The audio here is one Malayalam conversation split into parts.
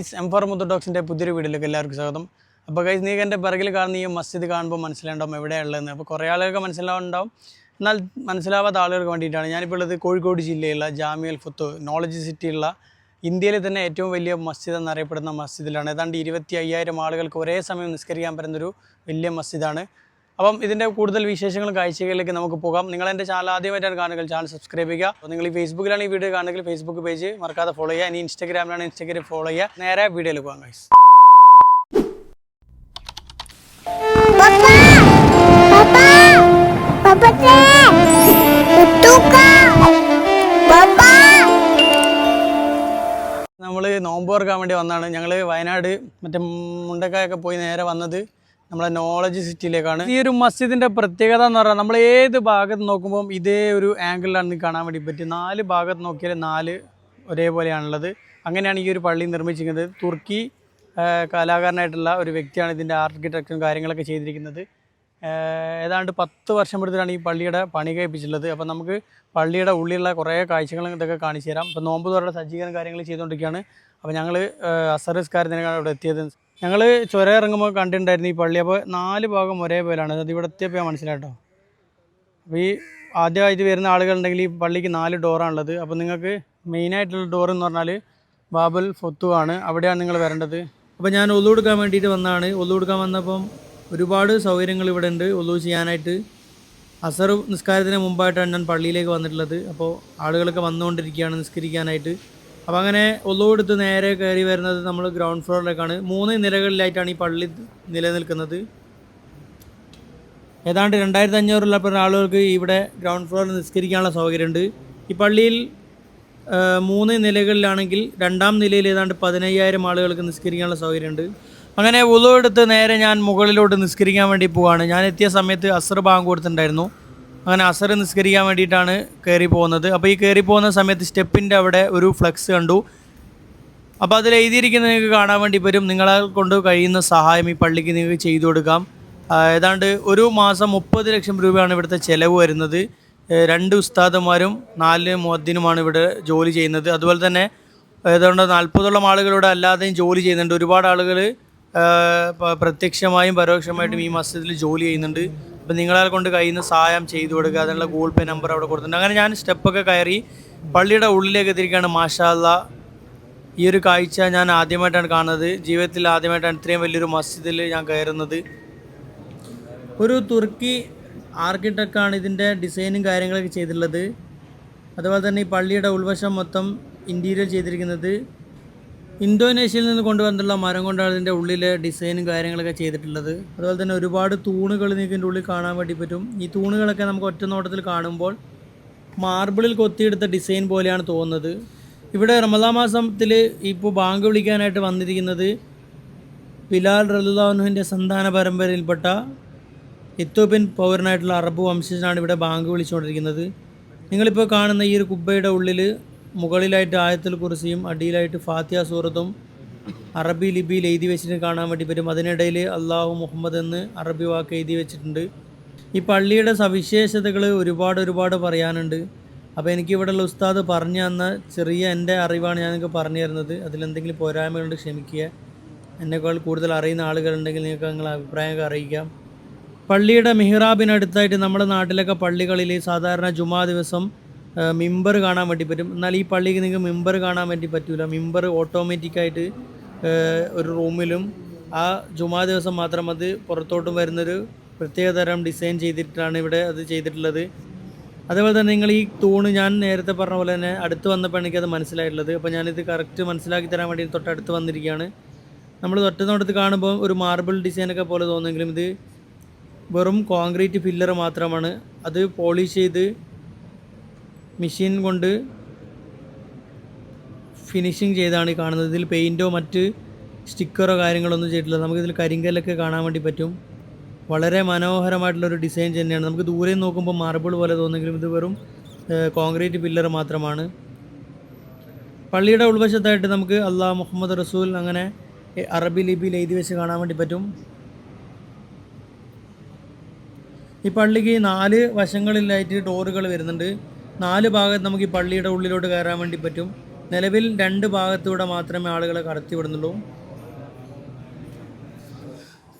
ഗൈസ് എം ഫോർ മുത്തോഡോക്സിന്റെ പുതിയൊരു വീഡിയോയിലേക്ക് എല്ലാവർക്കും സ്വാഗതം. അപ്പോൾ ഗൈസ് നീ എന്റെ പിറകിൽ കാണുന്ന ഈ മസ്ജിദ് കാണുമ്പോൾ മനസ്സിലാണ്ടാവും എവിടെയുള്ളതെന്ന് അപ്പോൾ കുറേ ആളുകൾക്ക് മനസ്സിലാവുണ്ടാവും എന്നാൽ മനസ്സിലാവാത്ത ആളുകൾക്ക് വേണ്ടിയിട്ടാണ് ഞാനിപ്പോൾ ഉള്ളത് കോഴിക്കോട് ജില്ലയിലുള്ള ജാമിയൽ ഫുത്ത് നോളജ് സിറ്റിയുള്ള ഇന്ത്യയിലെ തന്നെ ഏറ്റവും വലിയ മസ്ജിദ് എന്നറിയപ്പെടുന്ന മസ്ജിദിലാണ്. ഏതാണ്ട് ഇരുപത്തി ആളുകൾക്ക് ഒരേ സമയം നിസ്കരിക്കാൻ പറ്റുന്നൊരു വലിയ മസ്ജിദാണ്. അപ്പം ഇതിന്റെ കൂടുതൽ വിശേഷങ്ങളും കാഴ്ചകളിലേക്ക് നമുക്ക് പോകാം. നിങ്ങൾ എന്റെ ചാനൽ ആദ്യമായിട്ടാണ് കാണുക ചാനൽ സബ്സ്ക്രൈബ് ചെയ്യുക. അപ്പോൾ നിങ്ങൾ ഈ ഫേസ്ബുക്കിലാണ് ഈ വീഡിയോ കാണുന്നെങ്കിൽ ഫേസ്ബുക്ക് പേജ് മറക്കാതെ ഫോളോ ചെയ്യുക. ഇനി ഇൻസ്റ്റാഗ്രാമിലാണ് ഇൻസ്റ്റാഗ്രാം ഫോളോ ചെയ്യുക. നേരെ വീഡിയോയിൽ പോകാം ഗൈസ്! നമ്മൾ നോമ്പ് തുറക്കാൻ വേണ്ടി വന്നതാണ് ഞങ്ങൾ വയനാട് മറ്റേ മുണ്ടക്കായൊക്കെ പോയി നേരെ വന്നത്. നമ്മളെ നോളജ് സിറ്റിയിലേക്കാണ് ഈ ഒരു മസ്ജിദിന്റെ പ്രത്യേകത എന്ന് പറഞ്ഞാൽ നമ്മൾ ഏത് ഭാഗത്ത് നോക്കുമ്പോൾ ഇതേ ഒരു ആംഗിളിലാണ് കാണാൻ വേണ്ടി പറ്റും നാല് ഭാഗത്ത് നോക്കിയാൽ നാല് ഒരേപോലെയാണുള്ളത്. അങ്ങനെയാണ് ഈ ഒരു പള്ളി നിർമ്മിച്ചിരിക്കുന്നത്. തുർക്കി കലാകാരനായിട്ടുള്ള ഒരു വ്യക്തിയാണ് ഇതിന്റെ ആർക്കിടെക്ചറും കാര്യങ്ങളൊക്കെ ചെയ്തിരിക്കുന്നത്. ഏതാണ്ട് പത്ത് വർഷം എടുത്തിട്ടാണ് ഈ പള്ളിയുടെ പണി കഴിപ്പിച്ചിട്ടുള്ളത്. അപ്പോൾ നമുക്ക് പള്ളിയുടെ ഉള്ളിലുള്ള കുറേ കാഴ്ചകളും ഇതൊക്കെ കാണിച്ചു തരാം. അപ്പോൾ നോമ്പ് തുറയുടെ സജ്ജീകരണം കാര്യങ്ങൾ ചെയ്തുകൊണ്ടിരിക്കുകയാണ്. അപ്പോൾ ഞങ്ങൾ അസറിസ്കാരത്തിനാണ് അവിടെ എത്തിയത്. ഞങ്ങൾ ചുരം ഇറങ്ങുമ്പോൾ കണ്ടിട്ടുണ്ടായിരുന്നു ഈ പള്ളി. അപ്പോൾ നാല് ഭാഗം ഒരേപോലെയാണ് അത് ഇവിടെ എത്തിയപ്പോൾ ഞാൻ മനസ്സിലായിട്ടോ. അപ്പോൾ ഈ ആദ്യമായിട്ട് വരുന്ന ആളുകളുണ്ടെങ്കിൽ ഈ പള്ളിക്ക് നാല് ഡോറാണുള്ളത് അപ്പോൾ നിങ്ങൾക്ക് മെയിനായിട്ടുള്ള ഡോർ എന്ന് പറഞ്ഞാൽ ബാബൽ ഫൊത്തു ആണ്. അവിടെയാണ് നിങ്ങൾ വരേണ്ടത്. അപ്പോൾ ഞാൻ ഒല്ലു കൊടുക്കാൻ വേണ്ടിയിട്ട് വന്നതാണ്. ഒല്ലു കൊടുക്കാൻ വന്നപ്പം ഒരുപാട് സൗകര്യങ്ങൾ ഇവിടെ ഉണ്ട്. ഒല്ലു ചെയ്യാനായിട്ട് അസർ നിസ്കാരത്തിന് മുമ്പായിട്ടാണ് ഞാൻ പള്ളിയിലേക്ക് വന്നിട്ടുള്ളത്. അപ്പോൾ ആളുകളൊക്കെ വന്നുകൊണ്ടിരിക്കുകയാണ് നിസ്കരിക്കാനായിട്ട്. അപ്പോൾ അങ്ങനെ ഒന്നു കൊടുത്ത് നേരെ കയറി വരുന്നത് നമ്മൾ ഗ്രൗണ്ട് ഫ്ലോറിലേക്കാണ് മൂന്ന് നിലകളിലായിട്ടാണ് ഈ പള്ളി നിലനിൽക്കുന്നത്. ഏതാണ്ട് രണ്ടായിരത്തി അഞ്ഞൂറിലപ്പുറം ആളുകൾക്ക് ഇവിടെ ഗ്രൗണ്ട് ഫ്ലോറിൽ നിസ്കരിക്കാനുള്ള സൗകര്യമുണ്ട്. ഈ പള്ളിയിൽ മൂന്ന് നിലകളിലാണെങ്കിൽ രണ്ടാം നിലയിൽ ഏതാണ്ട് പതിനയ്യായിരം ആളുകൾക്ക് നിസ്കരിക്കാനുള്ള സൗകര്യമുണ്ട്. അങ്ങനെ ഉളവെടുത്ത് നേരെ ഞാൻ മുകളിലോട്ട് നിസ്കരിക്കാൻ വേണ്ടി പോവാണ്. ഞാൻ എത്തിയ സമയത്ത് അസർ ഭാഗം കൊടുത്തിട്ടുണ്ടായിരുന്നു. അങ്ങനെ അസർ നിസ്കരിക്കാൻ വേണ്ടിയിട്ടാണ് കയറി പോകുന്നത്. അപ്പോൾ ഈ കയറി പോകുന്ന സമയത്ത് സ്റ്റെപ്പിന്റെ അവിടെ ഒരു ഫ്ലെക്സ് കണ്ടു. അപ്പോൾ അതിൽ എഴുതിയിരിക്കുന്ന നിങ്ങൾക്ക് കാണാൻ വേണ്ടി വരും നിങ്ങളെ കൊണ്ട് കഴിയുന്ന സഹായം ഈ പള്ളിക്ക് നിങ്ങൾക്ക് ചെയ്തു കൊടുക്കാം. ഏതാണ്ട് ഒരു മാസം മുപ്പത് ലക്ഷം രൂപയാണ് ഇവിടുത്തെ ചിലവ് വരുന്നത്. രണ്ട് ഉസ്താദന്മാരും നാല് മുദ്ദിനുമാണ് ഇവിടെ ജോലി ചെയ്യുന്നത്. അതുപോലെ തന്നെ ഏതാണ്ട് നാൽപ്പതോളം ആളുകളിവിടെ അല്ലാതെയും ജോലി ചെയ്യുന്നുണ്ട്. ഒരുപാട് ആളുകൾ പ്രത്യക്ഷമായും പരോക്ഷമായിട്ടും ഈ മസ്ജിദിൽ ജോലി ചെയ്യുന്നുണ്ട്. അപ്പോൾ നിങ്ങളെ കൊണ്ട് കയ്യിൽ നിന്ന് സഹായം ചെയ്തു കൊടുക്കുക അതിനുള്ള ഗൂഗിൾ പേ നമ്പർ അവിടെ കൊടുത്തിട്ടുണ്ട്. അങ്ങനെ ഞാൻ സ്റ്റെപ്പൊക്കെ കയറി പള്ളിയുടെ ഉള്ളിലേക്ക് എത്തിയിരിക്കുകയാണ് മാഷാല്ല ഈ ഒരു കാഴ്ച ഞാൻ ആദ്യമായിട്ടാണ് കാണുന്നത്. ജീവിതത്തിൽ ആദ്യമായിട്ടാണ് ഇത്രയും വലിയൊരു മസ്ജിദിൽ ഞാൻ കയറുന്നത്. ഒരു തുർക്കി ആർക്കിടെക്റ്റാണ് ഇതിന്റെ ഡിസൈനും കാര്യങ്ങളൊക്കെ ചെയ്തിട്ടുള്ളത്. അതുപോലെ തന്നെ ഈ പള്ളിയുടെ ഉൾവശം മൊത്തം ഇന്റീരിയർ ചെയ്തിരിക്കുന്നത്. ഇന്തോനേഷ്യയിൽ നിന്ന് കൊണ്ടുവന്നിട്ടുള്ള മരം കൊണ്ടാണ് ഇതിന്റെ ഉള്ളിലെ ഡിസൈനും കാര്യങ്ങളൊക്കെ ചെയ്തിട്ടുള്ളത്. അതുപോലെ തന്നെ ഒരുപാട് തൂണുകൾ ഇതിന്റെ ഉള്ളിൽ കാണാൻ വേണ്ടി പറ്റും. ഈ തൂണുകളൊക്കെ നമുക്ക് ഒറ്റ നോട്ടത്തിൽ കാണുമ്പോൾ മാർബിളിൽ കൊത്തിയെടുത്ത ഡിസൈൻ പോലെയാണ് തോന്നുന്നത്. ഇവിടെ റമദാ മാസത്തിൽ ഇപ്പോൾ ബാങ്ക് വിളിക്കാനായിട്ട് വന്നിരിക്കുന്നത് ബിലാൽ റലുദാഹുവിന്റെ സന്താന പരമ്പരയിൽപ്പെട്ട എത്തോപ്യൻ പൗരനായിട്ടുള്ള അറബ് വംശജനാണ് ഇവിടെ ബാങ്ക് വിളിച്ചുകൊണ്ടിരിക്കുന്നത്. നിങ്ങളിപ്പോൾ കാണുന്ന ഈ ഒരു കുബ്ബയുടെ ഉള്ളിൽ മുകളിലായിട്ട് ആയത്തിൽ കുറിസിയും അടിയിലായിട്ട് ഫാത്തിയ സൂറത്തും അറബി ലിപിയിൽ എഴുതി വെച്ചിട്ട് കാണാൻ വേണ്ടി പറ്റും. അതിനിടയിൽ അള്ളാഹു മുഹമ്മദ് എന്ന് അറബി വാക്ക് എഴുതി വെച്ചിട്ടുണ്ട്. ഈ പള്ളിയുടെ സവിശേഷതകൾ ഒരുപാട് ഒരുപാട് പറയാനുണ്ട്. അപ്പോൾ എനിക്ക് ഇവിടെയുള്ള ഉസ്താദ് പറഞ്ഞു തന്ന ചെറിയ എന്റെ അറിവാണ് ഞാൻ നിങ്ങൾക്ക് പറഞ്ഞു തരുന്നത്. അതിലെന്തെങ്കിലും പോരായ്മകളുണ്ട് ക്ഷമിക്കുക. എന്നെക്കാൾ കൂടുതൽ അറിയുന്ന ആളുകളുണ്ടെങ്കിൽ നിങ്ങൾക്ക് നിങ്ങളെ അഭിപ്രായമൊക്കെ അറിയിക്കാം. പള്ളിയുടെ മിഹ്റാബിനടുത്തായിട്ട് നമ്മുടെ നാട്ടിലൊക്കെ പള്ളികളിൽ സാധാരണ ജുമാ ദിവസം മിമ്പർ കാണാൻ വേണ്ടി പറ്റും. എന്നാൽ ഈ പള്ളിക്ക് നിങ്ങൾക്ക് മിമ്പർ കാണാൻ വേണ്ടി പറ്റില്ല മിമ്പർ ഓട്ടോമാറ്റിക്കായിട്ട് ഒരു റൂമിലും ആ ജുമാ ദിവസം മാത്രം അത് പുറത്തോട്ടും വരുന്നൊരു പ്രത്യേകതരം ഡിസൈൻ ചെയ്തിട്ടാണ് ഇവിടെ അത് ചെയ്തിട്ടുള്ളത്. അതേപോലെ തന്നെ നിങ്ങൾ ഈ തൂണ് ഞാൻ നേരത്തെ പറഞ്ഞ പോലെ തന്നെ അടുത്ത് വന്നപ്പോൾ എനിക്കത് മനസ്സിലായിട്ടുള്ളത്. അപ്പോൾ ഞാനിത് കറക്റ്റ് മനസ്സിലാക്കി തരാൻ വേണ്ടി തൊട്ടടുത്ത് വന്നിരിക്കുകയാണ്. നമ്മൾ തൊട്ട് നോട്ടത്ത് കാണുമ്പോൾ ഒരു മാർബിൾ ഡിസൈനൊക്കെ പോലെ തോന്നുമെങ്കിലും ഇത് വെറും കോൺക്രീറ്റ് ഫില്ലർ മാത്രമാണ്. അത് പോളിഷ് ചെയ്ത് മെഷീൻ കൊണ്ട് ഫിനിഷിങ് ചെയ്താണ് കാണുന്നത്. ഇതിൽ പെയിന്റോ മറ്റ് സ്റ്റിക്കറോ കാര്യങ്ങളൊന്നും ചെയ്തിട്ടില്ല. നമുക്കിതിൽ കരിങ്കല്ലൊക്കെ കാണാൻ വേണ്ടി പറ്റും. വളരെ മനോഹരമായിട്ടുള്ളൊരു ഡിസൈൻ തന്നെയാണ്. നമുക്ക് ദൂരെ നോക്കുമ്പോൾ മാർബിൾ പോലെ തോന്നുമെങ്കിലും ഇത് വെറും കോൺക്രീറ്റ് പില്ലർ മാത്രമാണ്. പള്ളിയുടെ ഉൾവശത്തായിട്ട് നമുക്ക് അള്ളാഹ് മുഹമ്മദ് റസൂൽ അങ്ങനെ അറബി ലിപിയിൽ എഴുതി വെച്ച് കാണാൻ വേണ്ടി പറ്റും. ഈ പള്ളിക്ക് നാല് വശങ്ങളിലായിട്ട് ഡോറുകൾ വരുന്നുണ്ട്. നാല് ഭാഗത്ത് നമുക്ക് ഈ പള്ളിയുടെ ഉള്ളിലോട്ട് കയറാൻ വേണ്ടി പറ്റും. നിലവിൽ രണ്ട് ഭാഗത്തൂടെ മാത്രമേ ആളുകളെ കടത്തിവിടുന്നുള്ളൂ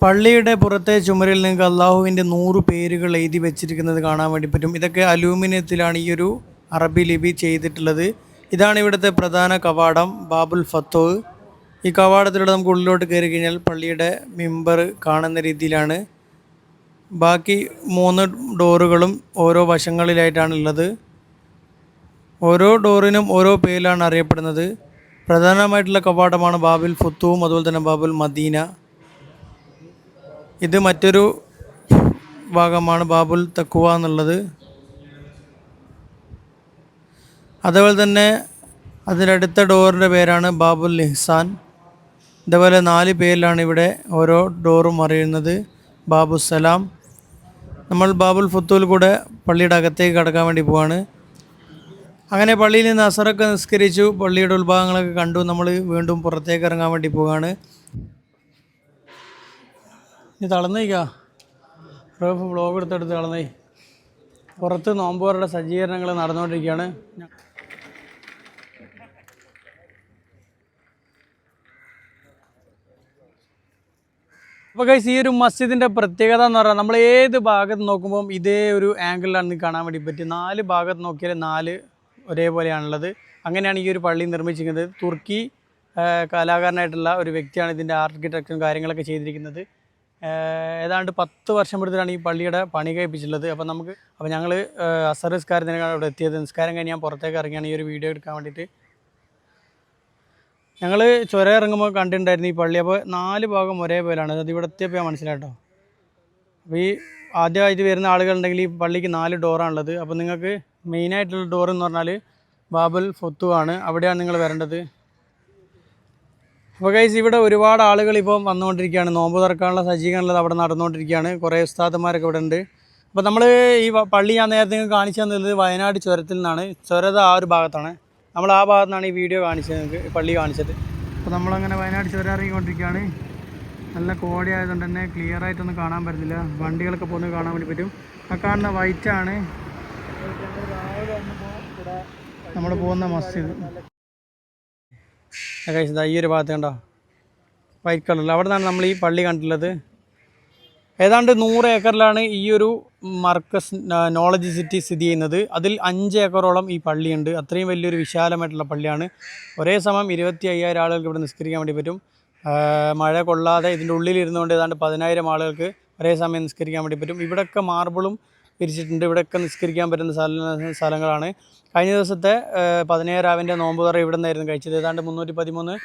പള്ളിയുടെ പുറത്തെ ചുമരിൽ നിങ്ങൾക്ക് അള്ളാഹുവിന്റെ നൂറ് പേരുകൾ എഴുതി വെച്ചിരിക്കുന്നത് കാണാൻ വേണ്ടി പറ്റും. ഇതൊക്കെ അലൂമിനിയത്തിലാണ് ഈ ഒരു അറബി ലിപി ചെയ്തിട്ടുള്ളത്. ഇതാണ് ഇവിടുത്തെ പ്രധാന കവാടം ബാബുൽ ഫത്തോ. ഈ കവാടത്തിലൂടെ നമുക്ക് ഉള്ളിലോട്ട് കയറി കഴിഞ്ഞാൽ പള്ളിയുടെ മെമ്പർ കാണുന്ന രീതിയിലാണ്. ബാക്കി മൂന്ന് ഡോറുകളും ഓരോ വശങ്ങളിലായിട്ടാണ് ഉള്ളത്. ഓരോ ഡോറിനും ഓരോ പേരിലാണ് അറിയപ്പെടുന്നത്. പ്രധാനമായിട്ടുള്ള കവാടമാണ് ബാബിൽ ഫുത്തുവും അതുപോലെ തന്നെ ബാബിൽ മദീന. ഇത് മറ്റൊരു ഭാഗമാണ് ബാബുൽ തക്കുവ എന്നുള്ളത്. അതുപോലെ തന്നെ അതിനടുത്ത ഡോറിന്റെ പേരാണ് ബാബുൽ ഇഹ്സാൻ. ഇതേപോലെ നാല് പേരിലാണ് ഇവിടെ ഓരോ ഡോറും അറിയുന്നത്. ബാബു സലാം നമ്മൾ ബാബുൽ ഫുത്തൂൽ കൂടെ പള്ളിയുടെ അകത്തേക്ക് കടക്കാൻ വേണ്ടി പോവാണ്. അങ്ങനെ പള്ളിയിൽ നിന്ന് അസറൊക്കെ നിസ്കരിച്ചു. പള്ളിയുടെ ഉത്ഭാഗങ്ങളൊക്കെ കണ്ടു. നമ്മൾ വീണ്ടും പുറത്തേക്ക് ഇറങ്ങാൻ വേണ്ടി പോവുകയാണ് ഇനി തളർന്നേക്കാ റോഫ് ബ്ലോഗ് എടുത്തെടുത്ത് തളർന്നേ പുറത്ത് നോമ്പുകാരുടെ സജ്ജീകരണങ്ങൾ നടന്നുകൊണ്ടിരിക്കുകയാണ്. അപ്പോൾ കൈസ് ഈ ഒരു മസ്ജിദിന്റെ പ്രത്യേകത എന്ന് പറഞ്ഞാൽ നമ്മൾ ഏത് ഭാഗത്ത് നോക്കുമ്പോൾ ഇതേ ഒരു ആംഗിളിലാണ് കാണാൻ വേണ്ടി പറ്റും നാല് ഭാഗത്ത് നോക്കിയാൽ നാല് ഒരേപോലെയാണുള്ളത്. അങ്ങനെയാണ് ഈ ഒരു പള്ളി നിർമ്മിച്ചിരിക്കുന്നത്. തുർക്കി കലാകാരനായിട്ടുള്ള ഒരു വ്യക്തിയാണ് ഇതിന്റെ ആർക്കിടെക്ചറും കാര്യങ്ങളൊക്കെ ചെയ്തിരിക്കുന്നത്. ഏതാണ്ട് പത്ത് വർഷം എടുത്തിട്ടാണ് ഈ പള്ളിയുടെ പണി കഴിപ്പിച്ചിട്ടുള്ളത്. അപ്പോൾ നമുക്ക് അപ്പോൾ ഞങ്ങൾ അസർ നിസ്കാരത്തിനാണ് അവിടെ എത്തിയത്. നിസ്കാരം കഴിഞ്ഞ് ഞാൻ പുറത്തേക്ക് ഇറങ്ങിയാണ് ഈ ഒരു വീഡിയോ എടുക്കാൻ വേണ്ടിയിട്ട്. ഞങ്ങൾ ചുരം ഇറങ്ങുമ്പോൾ കണ്ടിട്ടുണ്ടായിരുന്നു ഈ പള്ളി. അപ്പോൾ നാല് ഭാഗം ഒരേപോലെയാണ്. അത് ഇവിടെ എത്തിയപ്പോൾ ഞാൻ മനസ്സിലാട്ടോ അപ്പോൾ ഈ ആദ്യമായിട്ട് വരുന്ന ആളുകളുണ്ടെങ്കിൽ ഈ പള്ളിക്ക് നാല് ഡോറാണുള്ളത് അപ്പോൾ നിങ്ങൾക്ക് മെയിനായിട്ടുള്ള ഡോർ എന്ന് പറഞ്ഞാൽ ബാബുൽ ഫൊത്തു ആണ്. അവിടെയാണ് നിങ്ങൾ വരേണ്ടത്. അപ്പോൾ കൈസ് ഇവിടെ ഒരുപാട് ആളുകൾ ഇപ്പോൾ വന്നുകൊണ്ടിരിക്കുകയാണ്. നോമ്പ് തുറക്കാനുള്ള സജ്ജീകരണങ്ങൾ അവിടെ നടന്നുകൊണ്ടിരിക്കുകയാണ്. കുറേ ഉസ്താദന്മാരൊക്കെ ഇവിടെ ഉണ്ട്. അപ്പോൾ നമ്മൾ ഈ പള്ളി ഞാൻ നേരത്തെ നിങ്ങൾക്ക് കാണിച്ചു തന്നത് വയനാട് ചുരത്തിൽ നിന്നാണ്. ചുരത ആ ഒരു ഭാഗത്താണ്. നമ്മൾ ആ ഭാഗത്തു നിന്നാണ് ഈ വീഡിയോ കാണിച്ചത് നിങ്ങൾക്ക് പള്ളി കാണിച്ചത്. അപ്പോൾ നമ്മളങ്ങനെ വയനാട് ചുരം ഇറങ്ങിക്കൊണ്ടിരിക്കുകയാണ്. നല്ല കോടി ആയതുകൊണ്ട് തന്നെ ക്ലിയർ ആയിട്ടൊന്നും കാണാൻ പറ്റുന്നില്ല. വണ്ടികളൊക്കെ പോകുന്നത് കാണാൻ വേണ്ടി പറ്റും. ആ കാണുന്ന വൈറ്റാണ് നമ്മൾ പോകുന്ന മസ്ജിദ്. കഴിച്ചത് ഈ ഒരു ഭാഗത്ത് കണ്ടോ? വൈറ്റ് കളറിൽ അവിടെ നിന്നാണ് നമ്മൾ ഈ പള്ളി കണ്ടിട്ടുള്ളത്. ഏതാണ്ട് നൂറ് ഏക്കറിലാണ് ഈ ഒരു മർക്കസ് നോളജ് സിറ്റി സ്ഥിതി ചെയ്യുന്നത്. അതിൽ അഞ്ച് ഏക്കറോളം ഈ പള്ളിയുണ്ട്. അത്രയും വലിയൊരു വിശാലമായിട്ടുള്ള പള്ളിയാണ്. ഒരേ സമയം ഇരുപത്തി അയ്യായിരം ആളുകൾക്ക് ഇവിടെ നിസ്കരിക്കാൻ വേണ്ടി പറ്റും. മഴ കൊള്ളാതെ ഇതിന്റെ ഉള്ളിലിരുന്നുകൊണ്ട് ഏതാണ്ട് പതിനായിരം ആളുകൾക്ക് ഒരേ സമയം നിസ്കരിക്കാൻ വേണ്ടി പറ്റും. ഇവിടെയൊക്കെ മാർബിളും പിരിച്ചിട്ടുണ്ട്. ഇവിടെയൊക്കെ നിസ്കരിക്കാൻ പറ്റുന്ന സ്ഥല സ്ഥലങ്ങളാണ്. കഴിഞ്ഞ ദിവസത്തെ പതിനേഴാവിന്റെ നോമ്പ് തറ ഇവിടെ നിന്നായിരുന്നു കഴിച്ചത്. ഏതാണ്ട് മുന്നൂറ്റി പതിമൂന്ന്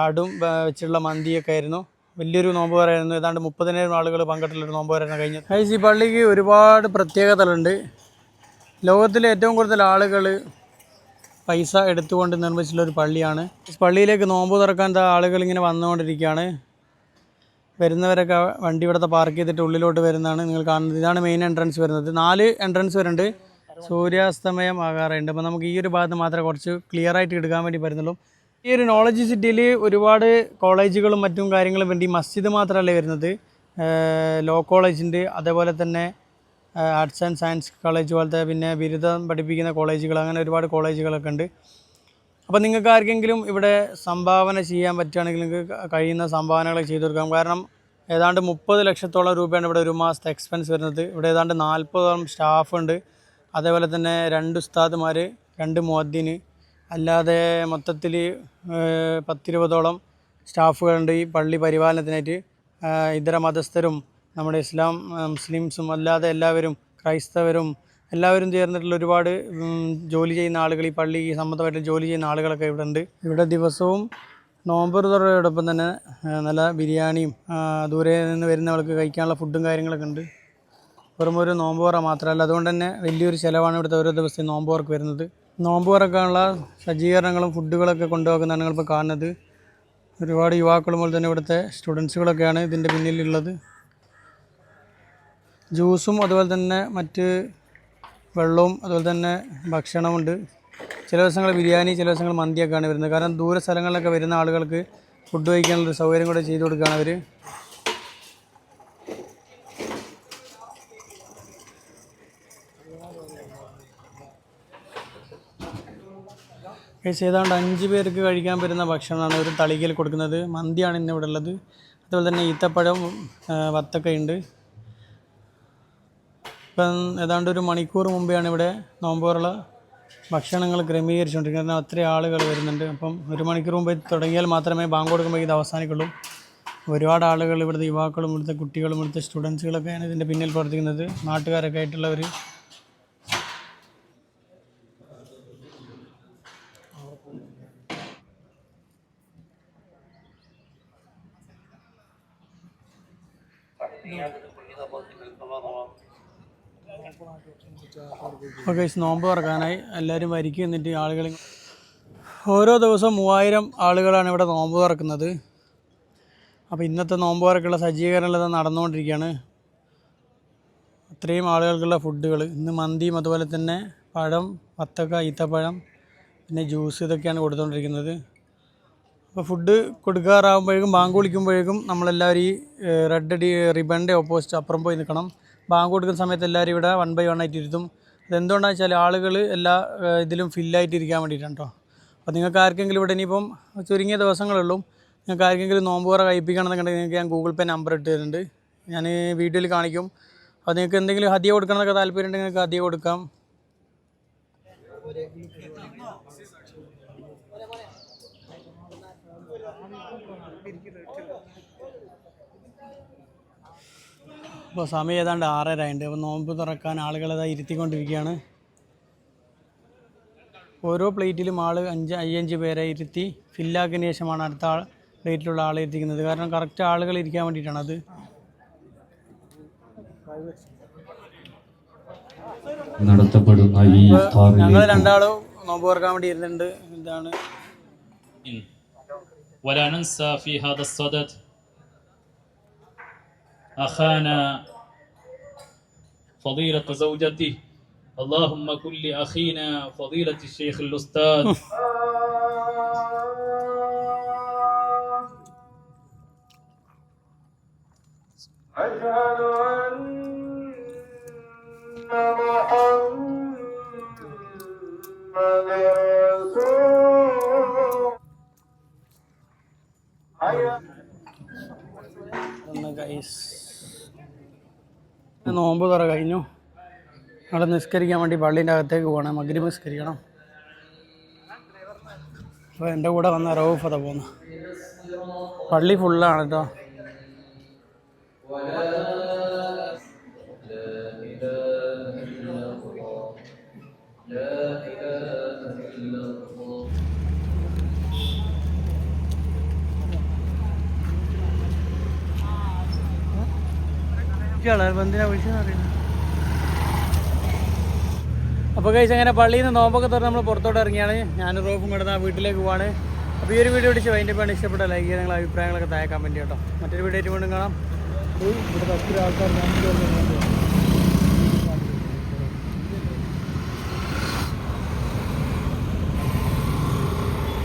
ആടും വെച്ചിട്ടുള്ള മന്തിയൊക്കെ ആയിരുന്നു. വലിയൊരു നോമ്പ് പറയായിരുന്നു ഏതാണ്ട് മുപ്പതിനായിരം ആളുകൾ പങ്കെടുത്തുള്ളൊരു നോമ്പ് പറയായിരുന്നു കഴിഞ്ഞത്. ഗൈസ് ഈ പള്ളിക്ക് ഒരുപാട് പ്രത്യേകതകളുണ്ട്. ലോകത്തിലെ ഏറ്റവും കൂടുതൽ ആളുകൾ പൈസ എടുത്തുകൊണ്ട് നിർമ്മിച്ചിട്ടുള്ള ഒരു പള്ളിയാണ്. പള്ളിയിലേക്ക് നോമ്പ് തുറക്കാൻ ആളുകൾ ഇങ്ങനെ വന്നുകൊണ്ടിരിക്കുകയാണ്. വരുന്നവരൊക്കെ വണ്ടി ഇവിടുത്തെ പാർക്ക് ചെയ്തിട്ട് ഉള്ളിലോട്ട് വരുന്നതാണ് നിങ്ങൾ കാണുന്നത്. ഇതാണ് മെയിൻ എൻട്രൻസ് വരുന്നത്. നാല് എൻട്രൻസ് വരുന്നുണ്ട്. സൂര്യാസ്തമയം ആകാറുണ്ട് അപ്പോൾ നമുക്ക് ഈ ഒരു ഭാഗത്ത് മാത്രമേ കുറച്ച് ക്ലിയർ ആയിട്ട് എടുക്കാൻ വേണ്ടി പറ്റുന്നുള്ളൂ. ഈ ഒരു നോളജ് സിറ്റിയിൽ ഒരുപാട് കോളേജുകളും മറ്റും കാര്യങ്ങളും വേണ്ടി മസ്ജിദ് മാത്രമല്ല വരുന്നത്. ലോ കോളേജുണ്ട് അതേപോലെ തന്നെ ആർട്സ് ആൻഡ് സയൻസ് കോളേജ് പോലത്തെ പിന്നെ ബിരുദം പഠിപ്പിക്കുന്ന കോളേജുകൾ അങ്ങനെ ഒരുപാട് കോളേജുകളൊക്കെ ഉണ്ട്. അപ്പോൾ നിങ്ങൾക്ക് ആർക്കെങ്കിലും ഇവിടെ സംഭാവന ചെയ്യാൻ പറ്റുകയാണെങ്കിൽ നിങ്ങൾക്ക് കഴിയുന്ന സംഭാവനകൾ ചെയ്തു കൊടുക്കാം. കാരണം ഏതാണ്ട് മുപ്പത് ലക്ഷത്തോളം രൂപയാണ് ഇവിടെ ഒരു മാസത്തെ എക്സ്പെൻസ് വരുന്നത്. ഇവിടെ ഏതാണ്ട് നാൽപ്പതോളം സ്റ്റാഫ് ഉണ്ട്. അതേപോലെ തന്നെ രണ്ട് ഉസ്താദ്മാർ രണ്ട് മുഅദ്ദിന് അല്ലാതെ മൊത്തത്തിൽ പത്തിരുപതോളം സ്റ്റാഫുകളുണ്ട് ഈ പള്ളി പരിപാലനത്തിനായിട്ട്. ഇതര മതസ്ഥരും നമ്മുടെ ഇസ്ലാം മുസ്ലിംസും അല്ലാതെ എല്ലാവരും ക്രൈസ്തവരും എല്ലാവരും ചേർന്നിട്ടുള്ള ഒരുപാട് ജോലി ചെയ്യുന്ന ആളുകൾ ഈ പള്ളി സംബന്ധമായിട്ട് ജോലി ചെയ്യുന്ന ആളുകളൊക്കെ ഇവിടെ ഉണ്ട്. ഇവിടെ ദിവസവും നോമ്പ് തുറയോടൊപ്പം തന്നെ നല്ല ബിരിയാണിയും ദൂരെ നിന്ന് വരുന്നവർക്ക് കഴിക്കാനുള്ള ഫുഡും കാര്യങ്ങളൊക്കെ ഉണ്ട്. വെറും ഒരു നോമ്പ് തുറ മാത്രമല്ല അതുകൊണ്ട് തന്നെ വലിയൊരു ചിലവാണ് ഇവിടുത്തെ ഓരോ ദിവസത്തെ നോമ്പ് തുറക്ക് വരുന്നത്. നോമ്പ് തുറക്കാനുള്ള സജ്ജീകരണങ്ങളും ഫുഡുകളൊക്കെ കൊണ്ടുപോകുന്നതാണ് നിങ്ങളിപ്പോൾ കാണുന്നത്. ഒരുപാട് യുവാക്കളും പോലെ തന്നെ ഇവിടുത്തെ സ്റ്റുഡൻസുകളൊക്കെയാണ് ഇതിന്റെ പിന്നിലുള്ളത്. ജ്യൂസും അതുപോലെ തന്നെ മറ്റ് വെള്ളവും അതുപോലെ തന്നെ ഭക്ഷണമുണ്ട്. ചില ദിവസങ്ങൾ ബിരിയാണി ചില ദിവസങ്ങൾ മന്തിയൊക്കെയാണ് വരുന്നത്. കാരണം ദൂര സ്ഥലങ്ങളിലൊക്കെ വരുന്ന ആളുകൾക്ക് ഫുഡ് കഴിക്കാനുള്ള സൗകര്യം കൂടെ ചെയ്തു കൊടുക്കുകയാണ് അവർ ഏതാണ്ട് അഞ്ച് പേർക്ക് കഴിക്കാൻ പറ്റുന്ന ഭക്ഷണമാണ് ഒരു തളികയിൽ കൊടുക്കുന്നത്. മന്തിയാണ് ഇന്നിവിടെ ഉള്ളത്. അതുപോലെ തന്നെ ഈത്തപ്പഴം വത്തക്കയുണ്ട്. ഇപ്പം ഏതാണ്ട് ഒരു മണിക്കൂർ മുമ്പെയാണ് ഇവിടെ നോമ്പോറുള്ള ഭക്ഷണങ്ങൾ ക്രമീകരിച്ചുകൊണ്ടിരിക്കുന്നത്. കാരണം അത്രയും ആളുകൾ വരുന്നുണ്ട്. അപ്പം ഒരു മണിക്കൂർ മുമ്പ് തുടങ്ങിയാൽ മാത്രമേ ബാങ്ക് കൊടുക്കുമ്പോൾ ഇത് അവസാനിക്കുള്ളൂ. ഒരുപാട് ആളുകൾ ഇവിടുത്തെ യുവാക്കളും ഇവിടുത്തെ കുട്ടികളും ഇവിടുത്തെ സ്റ്റുഡൻസുകളൊക്കെയാണ് ഇതിന്റെ പിന്നിൽ പ്രവർത്തിക്കുന്നത്. നാട്ടുകാരൊക്കെ ആയിട്ടുള്ളവർ ഓക്കെ നോമ്പ് തുറക്കാനായി എല്ലാവരും വരിക്കും എന്നിട്ട് ആളുകൾ ഓരോ ദിവസം മൂവായിരം ആളുകളാണ് ഇവിടെ നോമ്പ് തുറക്കുന്നത്. അപ്പോൾ ഇന്നത്തെ നോമ്പ് തുറക്കുള്ള സജ്ജീകരണങ്ങൾ നടന്നുകൊണ്ടിരിക്കുകയാണ്. അത്രയും ആളുകൾക്കുള്ള ഫുഡുകൾ ഇന്ന് മന്തിയും അതുപോലെ തന്നെ പഴം വത്തക്ക ഈത്തപ്പഴം പിന്നെ ജ്യൂസ് ഇതൊക്കെയാണ് കൊടുത്തുകൊണ്ടിരിക്കുന്നത്. അപ്പോൾ ഫുഡ് കൊടുക്കാറാകുമ്പോഴേക്കും ബാങ്ക് വിളിക്കുമ്പോഴേക്കും നമ്മളെല്ലാവരും ഈ റെഡ് ഡി റിബണിന്റെ ഓപ്പോസിറ്റ് അപ്പുറം പോയി നിൽക്കണം. ബാങ്ക് കൊടുക്കുന്ന സമയത്ത് എല്ലാവരും ഇവിടെ വൺ ബൈ വൺ ആയിട്ട് ഇരുത്തും. അതെന്തുകൊണ്ടാണെന്ന് വെച്ചാൽ ആളുകൾ എല്ലാ ഇതിലും ഫില്ലായിട്ട് ഇരിക്കാൻ വേണ്ടിയിട്ടാണ് കേട്ടോ അപ്പോൾ നിങ്ങൾക്ക് ആർക്കെങ്കിലും ഇവിടെ ഇനിയിപ്പം ചുരുങ്ങിയ ദിവസങ്ങളുള്ളൂ നിങ്ങൾക്ക് ആർക്കെങ്കിലും നോമ്പ് തുറ കഴിപ്പിക്കണം എന്നുണ്ടെങ്കിൽ നിങ്ങൾക്ക് ഞാൻ ഗൂഗിൾ പേ നമ്പർ ഇട്ട് തരുന്നുണ്ട്. ഞാൻ വീഡിയോയിൽ കാണിക്കും. അപ്പോൾ നിങ്ങൾക്ക് എന്തെങ്കിലും ഹദിയ കൊടുക്കണം എന്നൊക്കെ താല്പര്യം ഉണ്ടെങ്കിൽ നിങ്ങൾക്ക് ഹദിയ കൊടുക്കാം. ഇപ്പോൾ സമയം ഏതാണ്ട് ആറര ഉണ്ട് അപ്പോൾ നോമ്പ് തുറക്കാൻ ആളുകൾ ഇരുത്തിക്കൊണ്ടിരിക്കുകയാണ്. ഓരോ പ്ലേറ്റിലും ആൾ അഞ്ച് അയ്യഞ്ച് പേരെ ഇരുത്തി ഫില്ലാക്കിന് ശേഷമാണ് അടുത്ത ആൾ പ്ലേറ്റിലുള്ള ആളെ ഇരുത്തിക്കുന്നത്. കാരണം കറക്റ്റ് ആളുകൾ ഇരിക്കാൻ വേണ്ടിയിട്ടാണ് അത്. ഈ ഞങ്ങൾ രണ്ടാളും നോമ്പ് തുറക്കാൻ വേണ്ടി ഇരുന്നുണ്ട് ഇതാണ്. വരാനും أخانا فضيلة زوجته. اللهم كن لأخينا فضيلة الشيخ الأستاذ. أشهد أن محمد رسول الله. Guys. നോമ്പ് തുറ കഴിഞ്ഞു. അവിടെ നിസ്കരിക്കാൻ വേണ്ടി പള്ളീന്റെ അകത്തേക്ക് പോകണം. മഗ്രി നിസ്കരിക്കണം. അപ്പോൾ എന്റെ കൂടെ വന്ന റൌഫ് അതാ പോകുന്നു പള്ളി ഫുള്ളാണ് കേട്ടോ എന്തിനാ വിളിച്ചെന്ന് അറിയില്ല. അപ്പോൾ കഴിച്ച് അങ്ങനെ പള്ളിയിൽ നിന്ന് നോമ്പൊക്കെ തുറന്ന് നമ്മൾ പുറത്തോട്ട് ഇറങ്ങിയാണ്. ഞാൻ റോഫും ആ വീട്ടിലേക്ക് പോവാണ്. അപ്പോൾ ഈ ഒരു വീഡിയോ പിടിച്ച് അതിന്റെ പണി ഇഷ്ടപ്പെട്ട ലൈക്ക് ചെയ്യാൻ നിങ്ങളുടെ അഭിപ്രായങ്ങളൊക്കെ താഴെ കമന്റ് കേട്ടോ. മറ്റൊരു വീഡിയോ ആയിട്ട് വീണ്ടും കാണാം. ഇവിടുത്തെ ആൾക്കാർ